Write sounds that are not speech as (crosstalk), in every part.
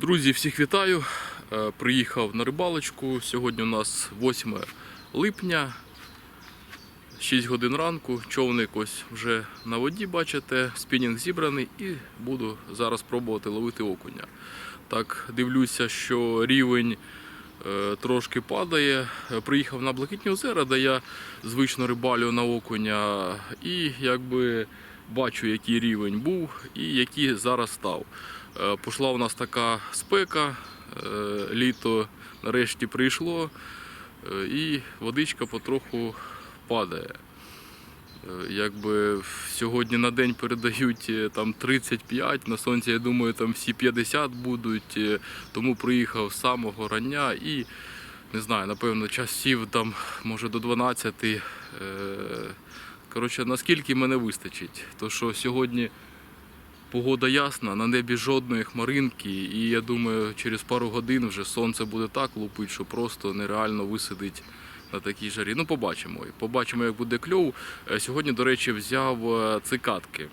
Друзі, всіх вітаю. Е, Приїхав на рибалочку. Сьогодні у нас 8 липня, 6 годин ранку. Човник ось вже на воді, бачите, спінінг зібраний і буду зараз пробувати ловити окуня. Так, дивлюся, що рівень е, трошки падає. Е, Приїхав на Блакитні озера, де я звично рибалю на окуня, і якби бачу, який рівень був і який зараз став. Е, Пішла у нас така спека, е, літо нарешті прийшло, е, і водичка потроху падає. Якби сьогодні на день передають там 35, на сонці, я думаю, там всі 50 будуть. Тому приїхав з самого рання і не знаю, напевно, часів там може до 12. е, Коротше, наскільки мене вистачить. То що сьогодні погода ясна, на небі жодної хмаринки, і я думаю, через пару годин вже сонце буде так лупить, що просто нереально висидить на такій жарі. Ну, побачимо. Побачимо, як буде кльов. Е, Сьогодні, до речі, взяв е, цикатки.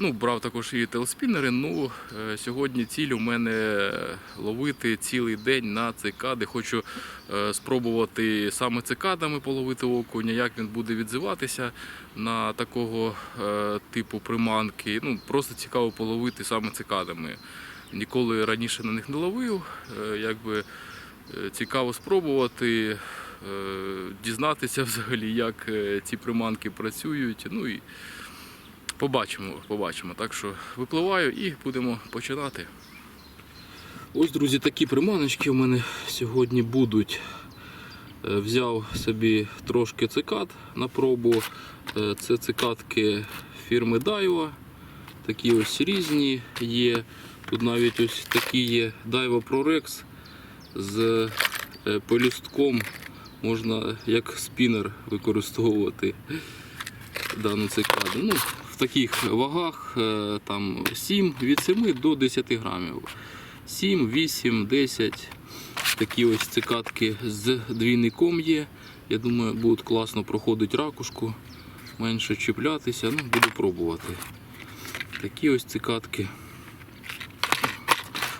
Ну, брав також і телеспінери. Ну, е, сьогодні ціль у мене ловити цілий день на цикади. Хочу е, спробувати саме цикадами половити окуня, як він буде відзиватися на такого е, типу приманки. Ну, просто цікаво половити саме цикадами. Ніколи раніше на них не ловив. Е, Якби е, цікаво спробувати, е, дізнатися (laughs) взагалі, як е, ці приманки працюють. Ну і побачимо, побачимо. Так що випливаю і будемо починати. Ось, друзі, такі приманочки у мене сьогодні будуть. Е, Взяв собі трошки цикад на пробу. Е, Це цикадки фірми Daiwa. Такі ось різні є. Тут навіть ось такі є Daiwa ProRex з е, полістком. Можна як спінер використовувати дану цикаду. Ну, в таких вагах е, там 7, від 7 до 10 грамів. 7, 8, 10. Такі ось цикадки з двійником є. Я думаю, будуть класно проходити ракушку, менше чіплятися. Ну, буду пробувати. Такі ось цикадки.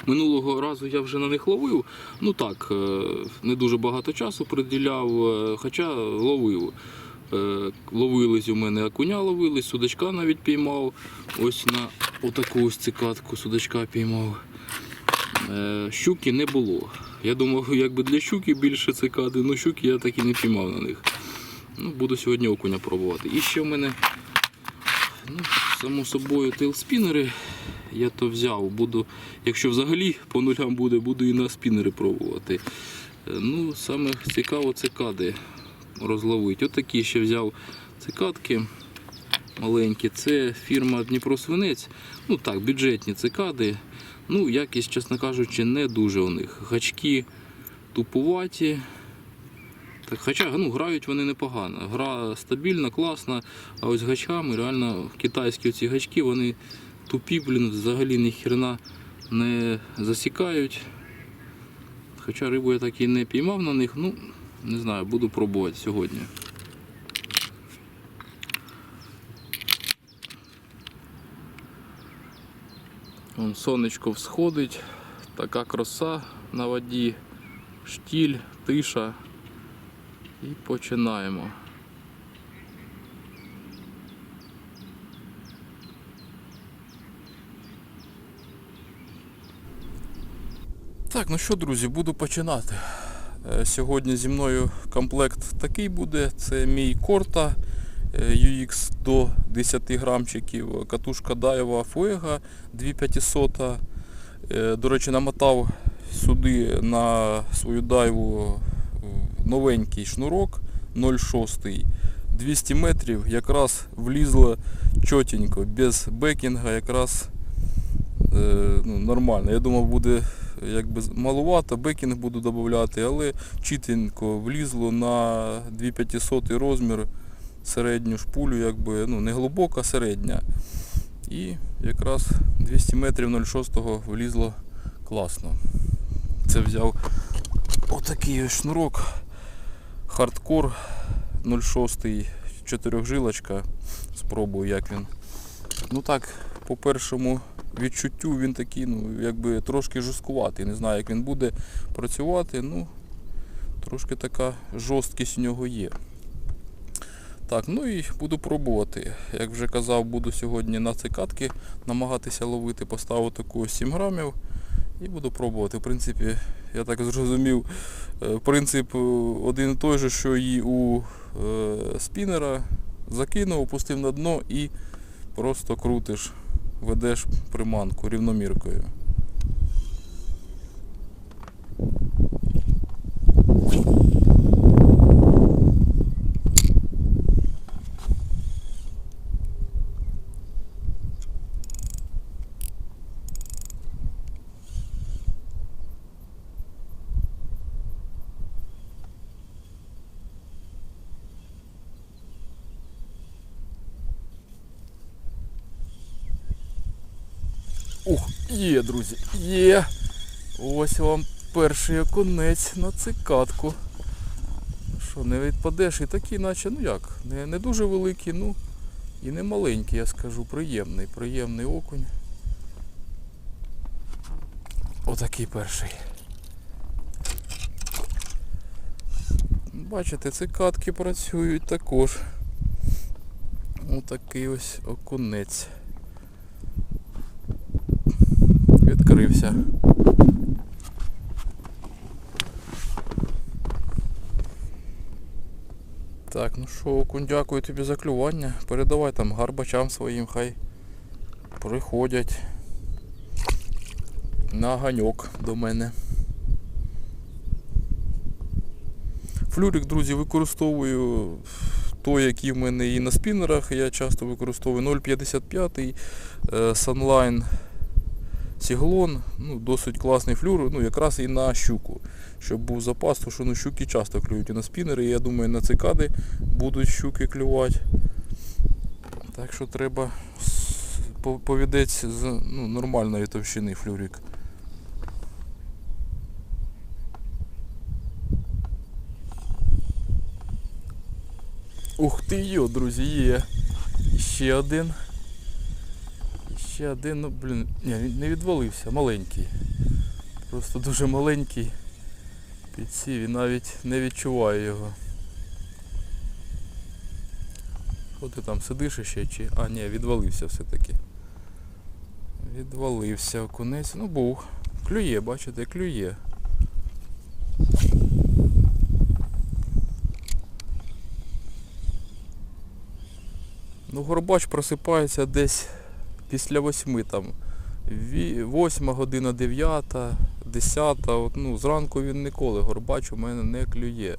Минулого разу я вже на них ловив. Ну так, е, не дуже багато часу приділяв, е, хоча ловив. Е, Ловились у мене окуня ловились, судачка навіть піймав. Ось на отаку ось цикадку судачка піймав. Е, Щуки не було. Я думав, (laughs) якби для щуки більше цикади, ну щуки я так і не піймав на них. Ну, Буду сьогодні окуня пробувати. І ще в мене, ну, само собою, тейлспінери. Я то взяв. Буду, якщо взагалі по нулям буде, буду і на спінери пробувати. Е, Ну, саме цікаво цикади розловити. Отакі ще взяв цикадки маленькі. Це фірма Дніпро Свинець. Ну так, бюджетні цикади. Ну, якість, чесно кажучи, не дуже у них. Гачки тупуваті. Так, хоча ну, грають вони непогано. Гра стабільна, класна, а ось гачками реально китайські ці гачки, вони тупі, блін, взагалі ні хрена не засікають. Хоча рибу я так і не піймав на них, ну не знаю, буду пробувати сьогодні. Вон сонечко всходить, така краса на воді, штіль, тиша. І починаємо. Так, ну що, друзі, буду починати. Е, Сьогодні зі мною комплект такий буде. Це мій корта е, UX до 10 грамчиків, катушка Daiwa Fuego 2500. Е, До речі, намотав сюди на свою дайву е, новенький шнурок 0,6. 200 метрів якраз влізло чотенько, без бекінга якраз е, ну, нормально. Я думав буде якби малувато, бекінг буду додати, але чітенько влізло на 2500 розмір середню шпулю, якби, ну, не глибока, середня. І якраз 200 метрів 0,6 влізло класно. Це взяв отакий шнурок. Хардкор 0,6 чотирьохжилочка. Спробую як він. Ну так, по першому відчуттю він такий, ну, якби трошки жорсткуватий. Не знаю, як він буде працювати, ну, трошки така жорсткість у нього є. Так, ну і буду пробувати. Як вже казав, буду сьогодні на цикатки намагатися ловити, поставив таку 7 грамів і буду пробувати. В принципі, я так зрозумів, е, принцип е, один і той же, що і у е, спінера. Закинув, опустив на дно і просто крутиш, ведеш приманку рівноміркою. Ух, є, друзі, є. Ось вам перший окунець на цикатку. Що, не відпадеш і такий, наче, ну як, не, не дуже великий, ну і не маленький, я скажу, приємний, приємний окунь. Отакий перший. Бачите, цикатки працюють також. Отакий ось окунець. Відкрився. Так, ну що, окунь, дякую тобі за клювання. Передавай там гарбачам своїм, хай приходять на ганьок до мене. Флюрик, друзі, використовую той, який в мене і на спінерах. Я часто використовую 0,55 е, Sunline Сіглон, ну, досить класний флюр, ну якраз і на щуку. Щоб був запас, тому що ну, щуки часто клюють і на спінери, і я думаю на цикади будуть щуки клювати. Так що треба повідець з ну, нормальної товщини флюрик. Ух ти йо, друзі, є. Ще один. Ще один, ну блін, ні, не відвалився, маленький. Просто дуже маленький. Підсів і навіть не відчуваю його. Що ти там сидиш ще чи... А, ні, відвалився все-таки. Відвалився окунець. Ну був. Клює, бачите, клює. Ну, горбач просипається десь після восьми там. Восьма година, дев'ята, десята. Ну, зранку він ніколи горбач у мене не клює.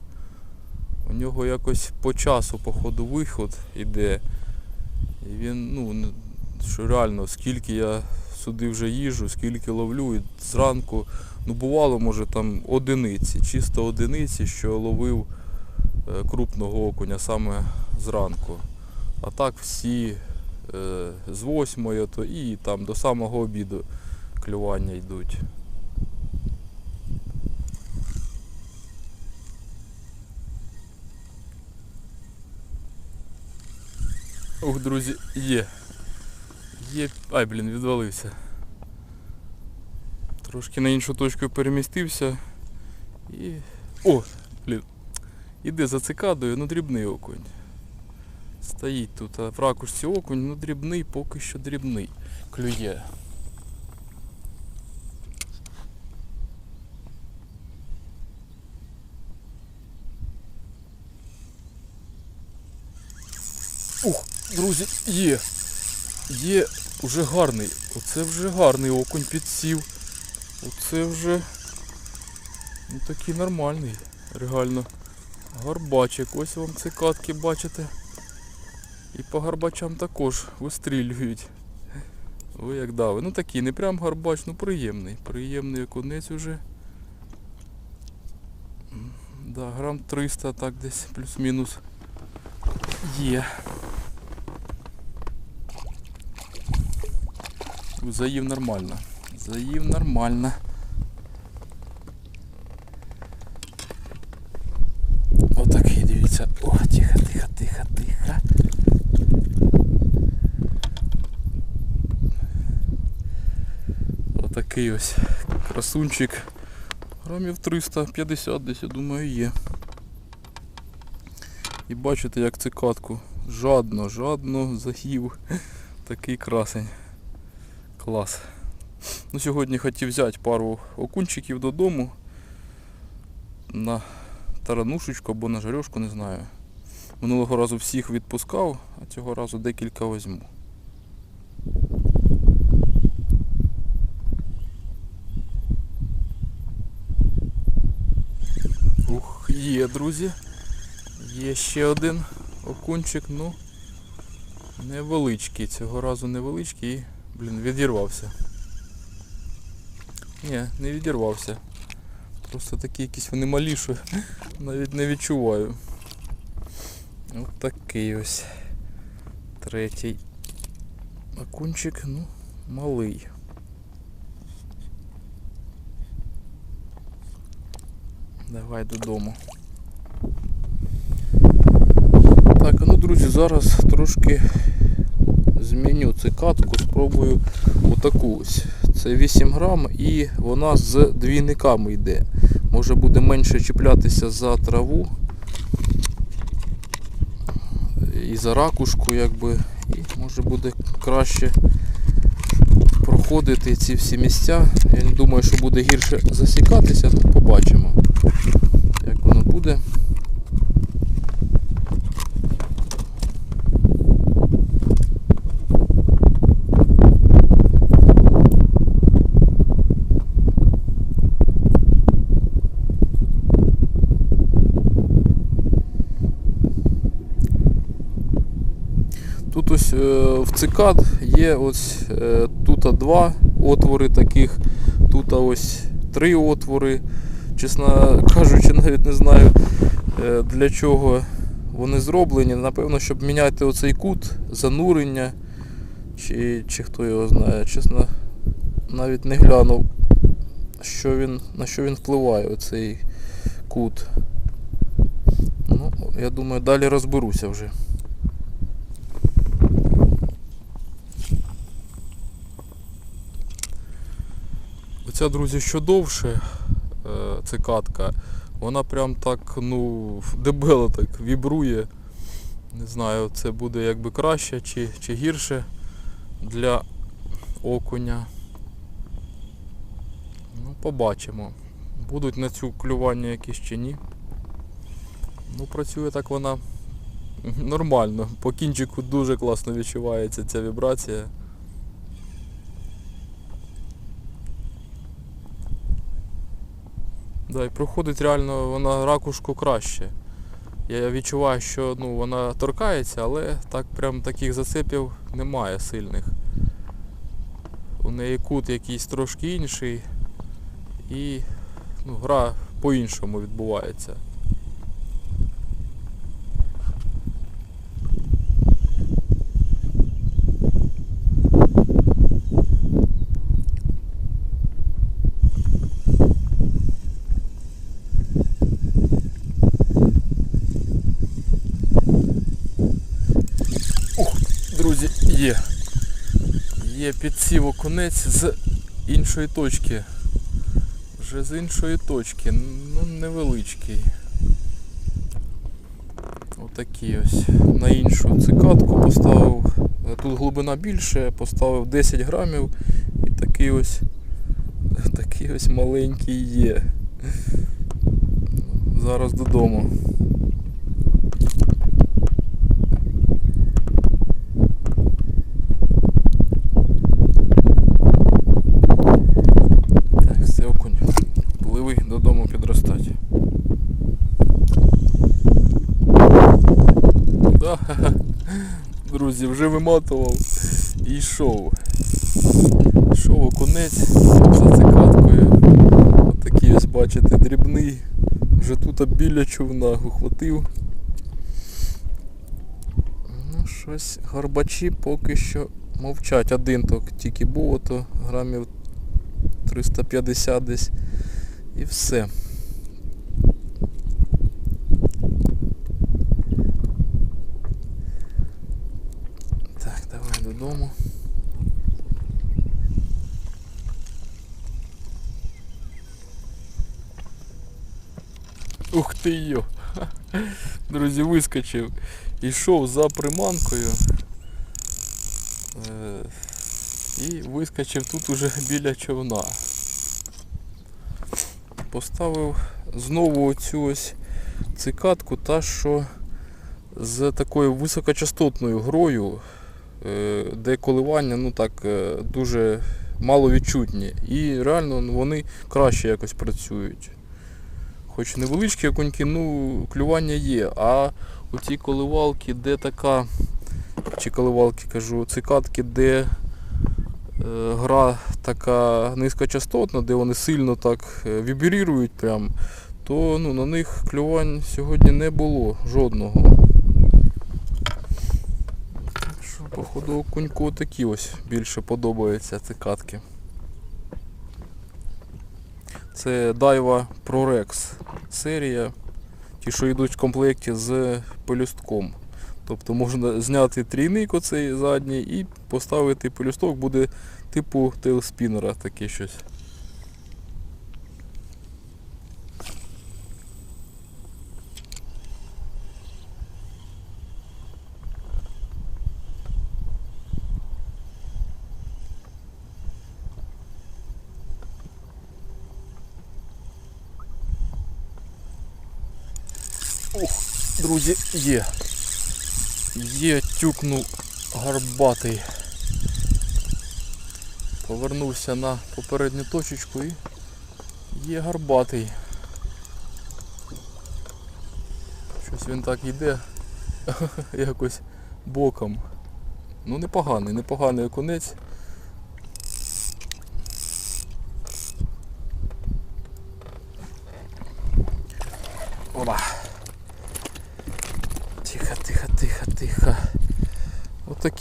У нього якось по часу, по ходу виход іде. І він, ну, що реально, скільки я сюди вже їжу, скільки ловлю, і зранку, ну бувало, може там одиниці, чисто одиниці, що ловив е, крупного окуня саме зранку. А так всі з восьмої то і там до самого обіду клювання йдуть. Ух, друзі, є. Є. Ай, блін, відвалився. Трошки на іншу точку перемістився. І. О! Блін. Іде за цикадою, ну дрібний окунь. Стоїть тут, в ракушці окунь, ну дрібний, поки що дрібний. Клює. Ух, друзі, є. Є вже гарний. Оце вже гарний окунь підсів. Оце вже ну, такий нормальний. Реально. Гарбачик. Ось вам цикатки бачите. І по гарбачам також вистрілюють. Ой, як дави. Ну такий, не прям гарбач, ну приємний. Приємний окунець уже. Да, грам 300 так десь плюс-мінус є. Заїв нормально. Заїв нормально. Отакий, дивіться. О, тихо, тихо, тихо, тихо. Такий ось красунчик. Грамів 350 десь, я думаю, є. І бачите, як цикатку жадно, жадно заїв. Такий красень. Клас. Ну, сьогодні хотів взяти пару окунчиків додому. На таранушечку або на жарьошку, не знаю. Минулого разу всіх відпускав, а цього разу декілька візьму. Ух, є, друзі. Є ще один окунчик, ну невеличкий. Цього разу невеличкий і, блін, відірвався. Ні, не відірвався. Просто такі якісь вони малі, що навіть не відчуваю. Ось такий ось. Третій окунчик, ну, малий. Давай додому. Ну друзі, зараз трошки зміню цикатку, спробую отаку ось. Це 8 грам і вона з двійниками йде. Може буде менше чіплятися за траву і за ракушку, якби, і може буде краще проходити ці всі місця. Я не думаю, що буде гірше засікатися, тут побачимо, як воно буде. Тут ось е, в цикад є ось е, тут два отвори таких, тут ось три отвори. Чесно кажучи, навіть не знаю е, для чого вони зроблені. Напевно, щоб міняти оцей кут занурення. Чи, чи хто його знає. Чесно, навіть не глянув, що він, на що він впливає, оцей кут. Ну, я думаю, далі розберуся вже. Оця, друзі, що довше е, цикатка, вона прям так, ну, дебело так вібрує. Не знаю, це буде якби краще чи, чи гірше для окуня. Ну, побачимо. Будуть на цю клювання якісь чи ні. Ну, працює так вона нормально. По кінчику дуже класно відчувається ця вібрація. Да, і проходить реально вона ракушку краще. Я відчуваю, що ну, вона торкається, але так прям таких зацепів немає сильних. У неї кут якийсь трошки інший і ну, гра по-іншому відбувається. Друзі, є. Є підсів окунець з іншої точки. Вже з іншої точки. Ну невеличкий. Отакий ось. На іншу цикатку поставив. Тут глибина більше, поставив 10 грамів і такий ось такий ось маленький є. Зараз додому. Так, все окунь. Пливи додому підростати. Да, друзі, вже виматував і йшов. Йшов окунець за цикаткою. Отакий ось, бачите, дрібний. Вже тут біля човна ухватив. Ну, щось горбачі поки що мовчать. Один ток тільки був, ото грамів 350 десь. І все. Так, давай додому. Ух ти йо. (laughs) Друзі, вискочив. Ішов за приманкою. Е, І вискочив тут уже біля човна. Поставив знову оцю ось цикатку, та що з такою високочастотною грою, е, де коливання ну так е, дуже маловідчутні. І реально ну, вони краще якось працюють. Хоч невеличкі окуньки, ну клювання є. А у ті коливалки, де така, чи коливалки кажу, цикатки, де е, гра така низькочастотна, де вони сильно так е, вібрірують прям, то ну, на них клювань сьогодні не було жодного. Походу, окуньку такі ось більше подобаються цикатки. Це Daiwa ProRex серія. Ті, що йдуть в комплекті з пелюстком. Тобто можна зняти трійник оцей задній і поставити пелюсток, буде типу тейлспінера таке щось. Ух, друзі, є. Є, тюкнув гарбатий. Повернувся на попередню точечку і є гарбатий. Щось він так йде (laughs) якось боком. Ну непоганий, непоганий окунець. Опа. Тихо, тихо, тихо, тихо.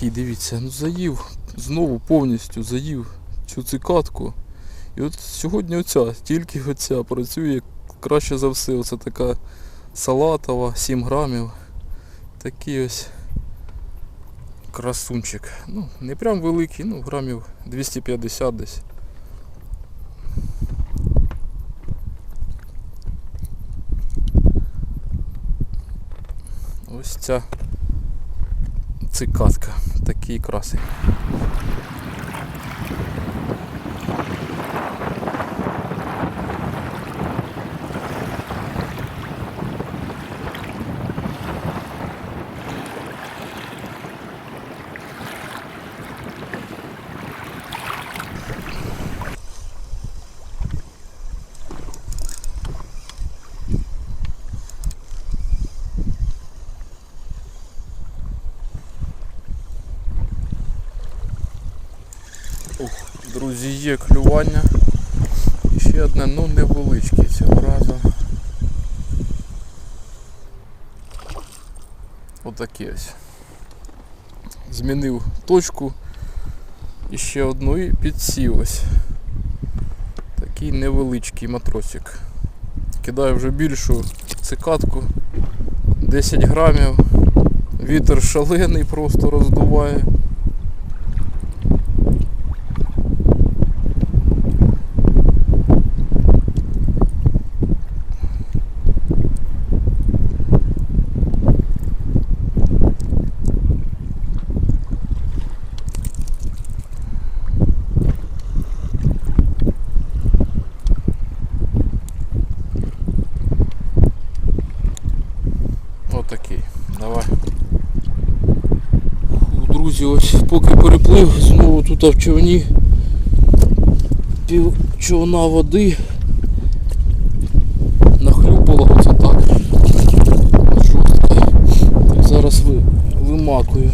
Отакий, дивіться, ну заїв, знову повністю заїв цю цикатку. І от сьогодні оця, тільки оця працює краще за все. Оце така салатова, 7 грамів. Такий ось красунчик. Ну, не прям великий, ну грамів 250 десь. Ось ця цикатка. Такий красень. Ух, друзі, є клювання. І ще одне, ну невеличке цього разу. Отаке ось. Змінив точку і ще одну і підсів ось. Такий невеличкий матросик. Кидаю вже більшу цикатку. 10 грамів. Вітер шалений просто роздуває. Отакий. Давай. Фу, Друзі, ось поки переплив, тут в човні пів човна води. Нахлюпало оце так. Жорстко. Зараз ви, вимакую.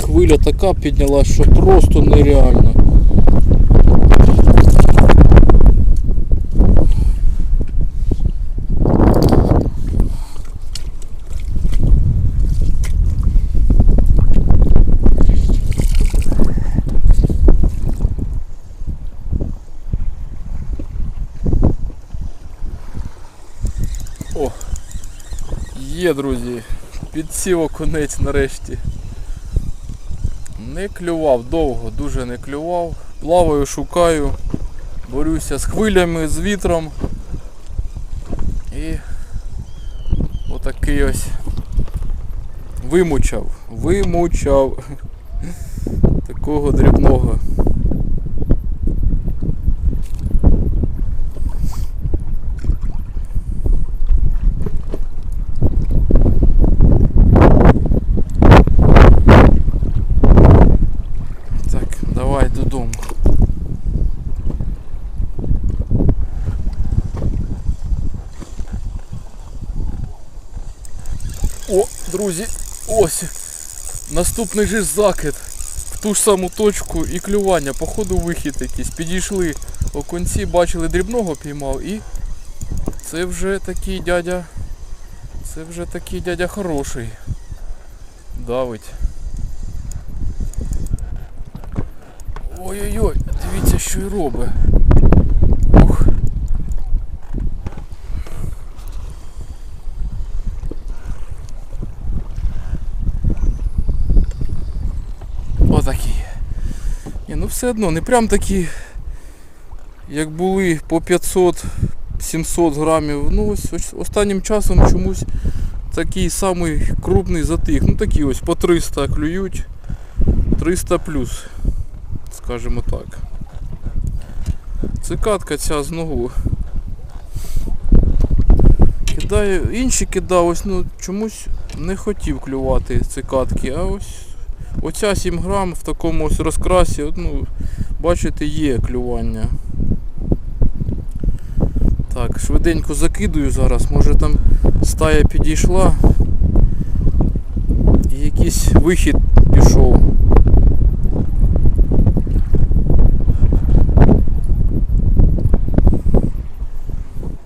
Хвиля така піднялась, що просто нереально. є, друзі. Підсів конець нарешті. Не клював, довго, дуже не клював. Плаваю, шукаю, борюся з хвилями, з вітром. І отакий ось вимучав, вимучав (laughs) такого дрібного. Наступний же закид. В ту ж саму точку і клювання. Походу вихід якийсь. Підійшли окунці, бачили дрібного піймав і це вже такий дядя. Це вже такий дядя хороший. Давить. Ой-ой-ой, дивіться, що й робить. Ух. Отакі. Ні, ну все одно, не прям такі, як були по 500-700 грамів. Ну ось, останнім часом чомусь такий самий крупний затих. Ну такі ось по 300 клюють. 300 плюс, скажімо так. Цикатка ця знову. Кидає, інші кидав, ось ну чомусь не хотів клювати цикатки, а ось оця 7 грам в такому ось розкрасі, ну, бачите, є клювання. Так, швиденько закидую зараз, може там стая підійшла і якийсь вихід пішов.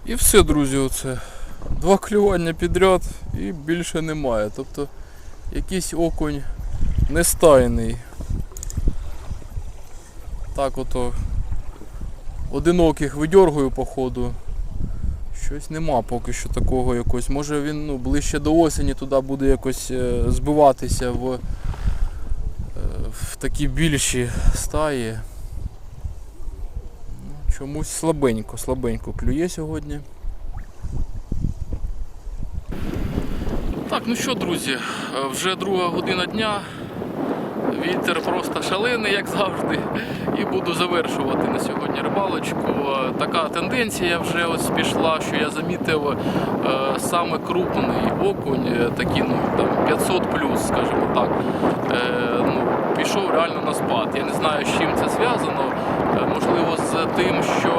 І все, друзі, оце. Два клювання підряд і більше немає. Тобто якийсь окунь нестайний. Так ото одиноких видьоргую по ходу. Щось нема поки що такого якось. Може він ну, ближче до осені туди буде якось е, збиватися в, е, в такі більші стаї. Ну, чомусь слабенько, слабенько клює сьогодні. Так, ну що, друзі, е, вже друга година дня. Вітер просто шалений, як завжди. І буду завершувати на сьогодні рибалочку. Така тенденція вже ось пішла, що я замітив е, саме крупний окунь, е, такий, ну там 500 плюс, скажімо так. Е, ну, пішов реально на спад. Я не знаю, з чим це зв'язано. Можливо, з тим, що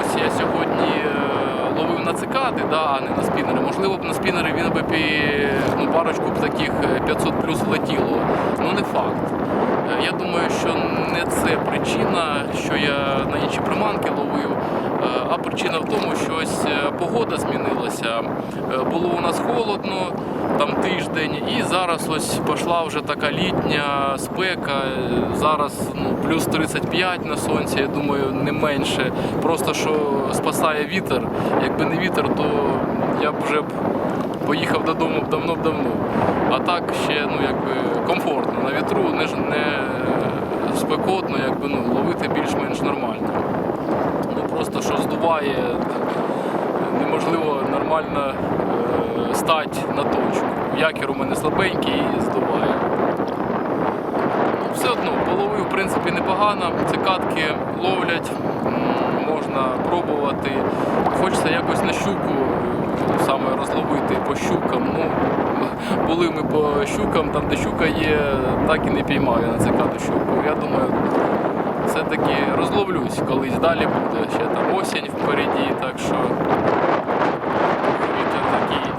ось я сьогодні. Е, ловив на цикади, да, а не на спінери. Можливо б на спінери він би ну, парочку б таких е, 500 плюс влетіло. Ну не факт. Е, Я думаю, що не це причина, що я на інші приманки ловив, е, а причина в тому, що ось е, погода змінилася. Е, Було у нас холодно, там тиждень, і зараз ось пішла вже така літня спека. Е, Зараз ну, плюс 35 на сонці, я думаю, не менше. Просто що спасає вітер. Якби не вітер, то я б вже б поїхав додому давно-давно. А так ще ну, якби, комфортно. На вітру не, не спекотно, якби, ну, ловити більш-менш нормально. Просто що здуває, неможливо нормально е, стати на точку. Якір у мене слабенький і здуває. Ну, все одно, половив, в принципі, непогано. Цикатки ловлять, можна пробувати. Хочеться якось на щуку е, саме розловити по щукам. Ну, були ми по щукам, там де щука є, так і не піймаю на цикаду щуку. Я думаю, все-таки розловлюсь колись далі буде. Ще там осінь впереді, так що вітер такий.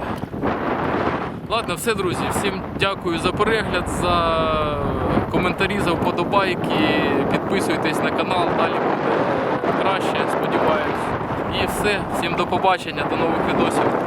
Ладно, все, друзі. Всім дякую за перегляд, за коментарі, за вподобайки. Підписуйтесь на канал, далі буде краще, сподіваюсь. І все. Всім до побачення, до нових відосів.